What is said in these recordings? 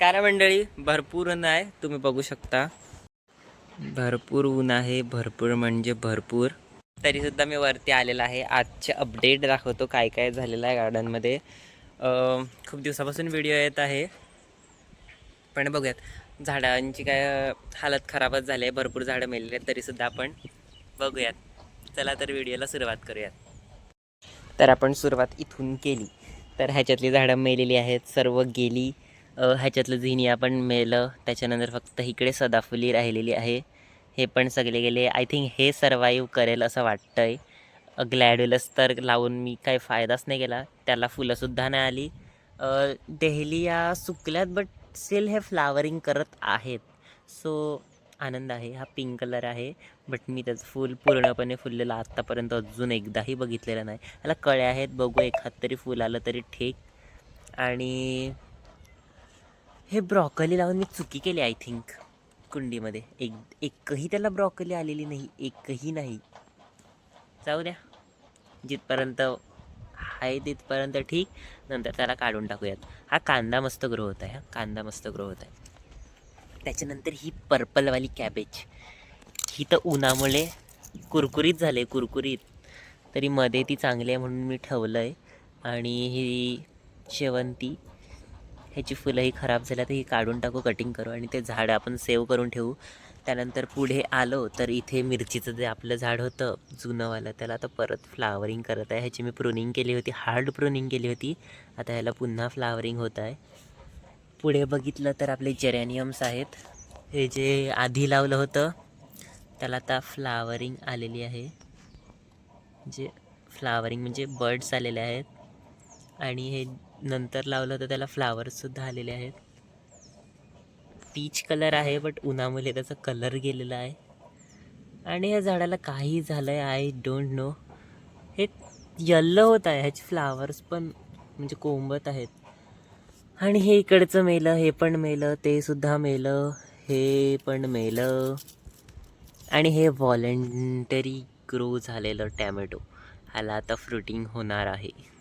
काय मंडळी भरपूर ऊन आहे तुम्ही बघू शकता. भरपूर ऊन आहे भरपूर म्हणजे भरपूर. तरी सुद्धा मी वरती आलेला आहे. आजचे अपडेट दाखवतो काय काय झालेलं आहे गार्डनमध्ये खूप दिवसापासून व्हिडिओ येत आहे. पण बघूयात. झाडांची काय हालत खराबच झाली आहे. भरपूर झाडं मेलेली आहेत तरीसुद्धा आपण बघूयात. चला तर व्हिडिओला सुरुवात करूयात. तर आपण सुरुवात इथून केली. तर ह्याच्यातली झाडं मेलेली आहेत सर्व गेली. ह्याच्यातलं झिनिया पण मेलं त्याच्यानंतर फक्त इकडे सदाफुली राहिलेली आहे. हे पण सगळे गेले. आय थिंक हे सर्वाईव्ह करेल असं वाटतं आहे ग्लॅड्युलस तर लावून मी काही फायदाच नाही केला. त्याला फुलंसुद्धा नाही आली. डेहलिया सुकल्यात बट स्टील हे फ्लावरिंग करत आहेत. सो आनंद आहे. हा पिंक कलर आहे. बट मी त्याचं फूल पूर्णपणे फुललेलं आत्तापर्यंत अजून एकदाही बघितलेलं नाही. त्याला कळ्या आहेत. बघू एखाद तरी फुल आलं तरी ठीक. आणि हे ब्रॉकली लावून मी चुकी केली आय थिंक कुंडीमध्ये. एक एकही त्याला ब्रॉकली आलेली नाही एकही नाही. जाऊ द्या. जिथपर्यंत आहे तिथपर्यंत ठीक नंतर त्याला काढून टाकूयात. हा कांदा मस्त ग्रो होत आहे हा कांदा मस्त ग्रो होत आहे. त्याच्यानंतर ही पर्पलवाली कॅबेज ही तर उन्हामुळे कुरकुरीत झाले कुरकुरीत. तरी मध्ये ती चांगली आहे म्हणून मी ठेवलं आहे आणि ही शेवंती. ह्याची फुलंही खराब झाल्या तर ही काढून टाकू कटिंग करू आणि ते झाड आपण सेव्ह करून ठेवू. त्यानंतर पुढे आलो तर इथे मिरचीचं जे आपलं झाड होतं जुनंवालं त्याला आता परत फ्लावरिंग करत आहे. ह्याची मी प्रुनिंग केली होती हार्ड प्रुनिंग केली होती. आता ह्याला पुन्हा फ्लावरिंग होत आहे. पुढे बघितलं तर आपले जेरॅनियम्स आहेत. हे जे आधी लावलं होतं त्याला आता फ्लावरिंग आलेली आहे. जे फ्लावरिंग म्हणजे बर्ड्स आलेले आहेत. आणि हे नंतर लावलं तर त्याला फ्लावर्ससुद्धा आलेले आहेत. पीच कलर आहे बट उन्हामुळे त्याचा कलर गेलेला आहे. आणि या झाडाला काही झालं आहे आय डोंट नो हे यल्लो होत आहे ह्याचे फ्लावर्स पण म्हणजे कोंबत आहेत. आणि हे इकडचं मेलं हे पण मेलं ते सुद्धा मेलं हे पण मेलं. आणि हे व्हॉलेंटरी ग्रो झालेलं टॅमॅटो. ह्याला आता फ्रुटिंग होणार आहे.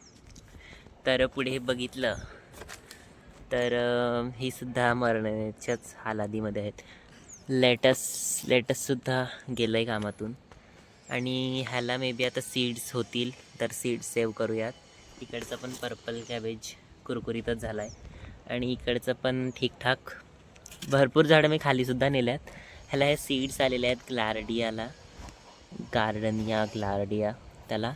तर पुढे बघितलं. तर ही सुद्धा मरण्याच्याच हालादीमध्ये आहेत. लेटस लेटससुद्धा गेलं आहे कामातून. आणि ह्याला मे बी आता सीड्स होतील तर सीड्स सेव्ह करूयात. इकडचं पण पर्पल कॅबेज कुरकुरीतच झाला आहे आणि इकडचं पण ठीकठाक. भरपूर झाडं मी खालीसुद्धा नेल्यात. ह्याला हे सीड्स आलेले आहेत ग्लार्डियाला गार्डनिया ग्लार्डिया त्याला.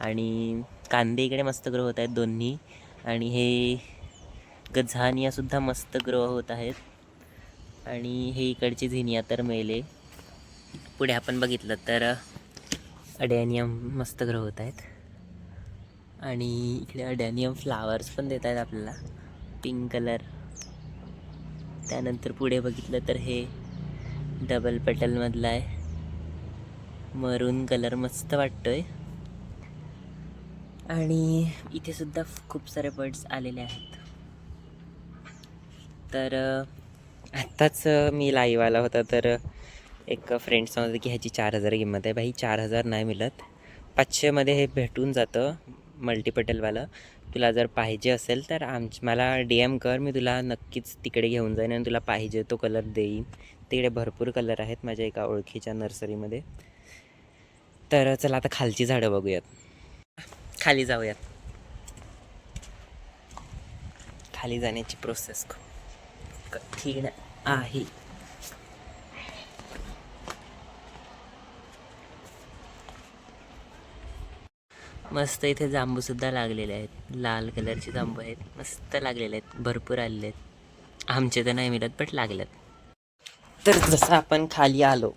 आणि कांदे इकडे मस्त ग्रो होत आहेत दोन्ही. आणि हे गझानियासुद्धा मस्त ग्रो होत आहेत. आणि हे इकडचे झिनिया तर मेले. पुढे आपण बघितलं तर अडॅनियम मस्त ग्रो होत आहेत. आणि इकडे अडॅनियम फ्लावर्स पण देत आहेत आपल्याला. पिंक कलर त्यानंतर पुढे बघितलं तर हे डबल पटलमधलं आहे. मरून कलर मस्त वाटतो आहे आणि इथे सुद्धा खूप सारे बर्ड्स आलेले आहेत. तर आत्ताच मी लाईव्ह आला होता तर एक फ्रेंड सांगत की ह्याची चार हजार किंमत आहे. बाई चार हजार नाही मिळत. पाचशेमध्ये हे भेटून जातं मल्टीपटलवालं तुला जर पाहिजे असेल तर आमच मला डी एम कर मी तुला नक्कीच तिकडे घेऊन जाईन आणि तुला पाहिजे तो कलर देईन. तिकडे भरपूर कलर आहेत माझ्या एका ओळखीच्या नर्सरीमध्ये तर चला आता खालची झाडं बघूयात. खाली जाऊयात. खाली जाण्याची प्रोसेस खूप कठीण आहे. मस्त इथे जांबूसुद्धा लागलेले आहेत. लाल कलरचे जांबू आहेत. मस्त लागलेले आहेत. भरपूर आलेले आहेत. आमचे तर नाही मिळत बट लागल्यात तर जसं आपण खाली आलो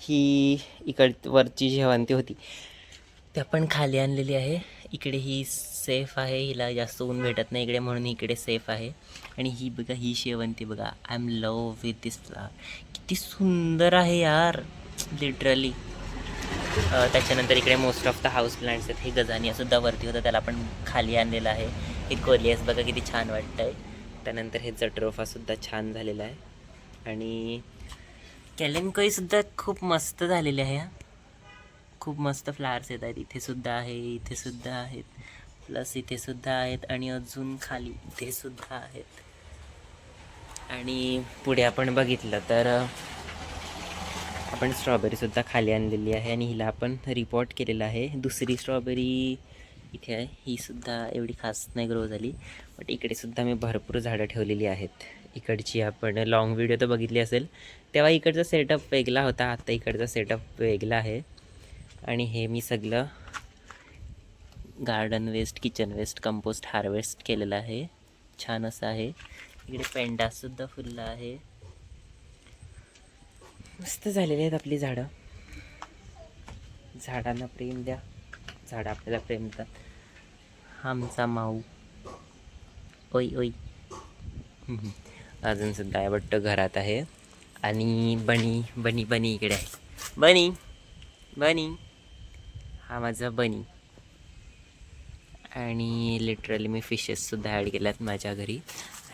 ही इकड वरची जेवंती होती. ती आपण खाली आणलेली आहे. इकडे ही सेफ आहे. हिला जास्त ऊन भेटत नाही इकडे म्हणून इकडे सेफ आहे. आणि ही बघा ही शेवंती बघा. I am love with this flower किती सुंदर आहे यार. लिटरली त्याच्यानंतर इकडे most of the house plants आहेत. हे गजानियासुद्धा वरती होतं. त्याला पण खाली आणलेलं आहे. हे कोलियस बघा किती छान वाटतं आहे त्यानंतर हे जटरोफासुद्धा छान झालेलं आहे. आणि कॅलेनकोईसुद्धा खूप मस्त झालेले आहे हा. खूप मस्त फ्लावर्स येत आहेत. इथे सुद्धा आहे इथे सुद्धा आहेत. प्लस इथे सुद्धा आहेत आणि अजून खाली इथे सुद्धा आहेत. आणि पुढे आपण बघितलं तर आपण स्ट्रॉबेरीसुद्धा खाली आणलेली आहे आणि हिला आपण रिपोर्ट केलेलं आहे. दुसरी स्ट्रॉबेरी इथे आहे. ही सुद्धा एवढी खास नाही ग्रो झाली बट इकडे सुद्धा मी भरपूर झाडं ठेवलेली आहेत. इकडची आपण लाँग व्हिडिओ तर बघितली असेल. तेव्हा इकडचा सेटअप वेगळा होता. आता इकडचा सेटअप वेगळा आहे. आणि हे मी सगळं garden waste kitchen waste compost harvest केलेलं आहे. छान असं आहे. इकडे पेंडासुद्धा फुललं आहे. मस्त झालेली आहेत आपली झाडं. झाडांना प्रेम द्या. झाडं आपल्याला प्रेम देतात. आमचा माऊ. ओय ओय. अजून सुद्धा आहे वाटतं घरात आहे. आणि बनी बनी बनी इकडे आहे. बनी बनी. हा माझा बनी. आणि लिटरली मी फिशेससुद्धा ॲड केल्यात माझ्या घरी.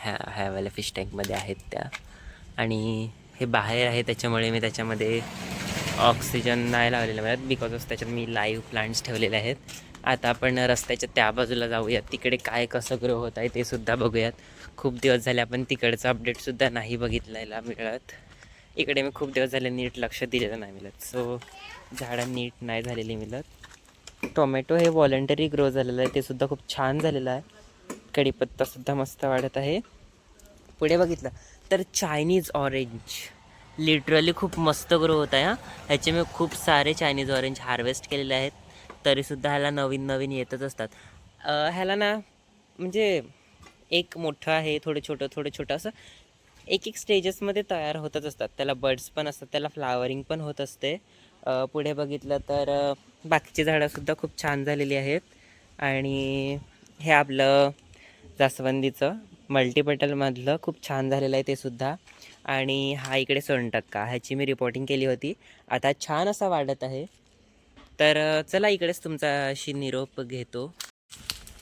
ह्या ह्यावाल्या फिश टँकमध्ये आहेत त्या. आणि हे बाहेर आहे त्याच्यामुळे मी त्याच्यामध्ये ऑक्सिजन नाही लावलेलं मिळत बिकॉज ऑफ त्याच्यात मी लाईव्ह प्लांट्स ठेवलेले आहेत. आता आपण रस्त्याच्या त्या बाजूला जाऊयात. तिकडे काय कसं ग्रो होत आहे ते सुद्धा बघूयात. खूप दिवस झाले आपण तिकडचं अपडेटसुद्धा नाही बघितलेला मिळत. इकडे मी खूप दिवस झाले नीट लक्ष दिलेलं नाही मिळत. सो झाडं नीट नाही झालेली मिळत. टोमॅटो हे व्हॉलंटरी ग्रो झालेलं आहे. ते सुद्धा खूप छान झालेलं आहे. कढीपत्तासुद्धा मस्त वाढत आहे. पुढे बघितलं तर चायनीज ऑरेंज लिटरली खूप मस्त ग्रो होत आहे हां. ह्याचे मी खूप सारे चायनीज ऑरेंज हार्वेस्ट केलेले आहेत. तरीसुद्धा ह्याला नवीन नवीन येतच असतात. ह्याला ना म्हणजे एक मोठं आहे थोडं छोटं थोडं छोटं असं. एक एक स्टेजेसमध्ये तयार होतच असतात. त्याला बर्ड्स पण असतात त्याला फ्लावरिंग पण होत असते. पुढे बघितलं तर बाकीची झाडंसुद्धा खूप छान झालेली आहेत. आणि हे आपलं जास्वंदीचं मल्टीपटलमधलं खूप छान झालेलं आहे ते सुद्धा. आणि हा इकडे सोनटक्का ह्याची मी रिपोर्टिंग केली होती. आता छान असा वाढत आहे. तर चला इकडेच तुमचाशी निरोप घेतो.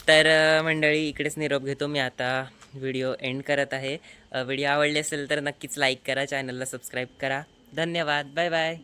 तर मंडळी इकडेच निरोप घेतो. मी आता व्हिडिओ एंड करत आहे. व्हिडिओ आवडले असेल तर नक्कीच लाईक करा चॅनलला सबस्क्राईब करा. धन्यवाद. Bye bye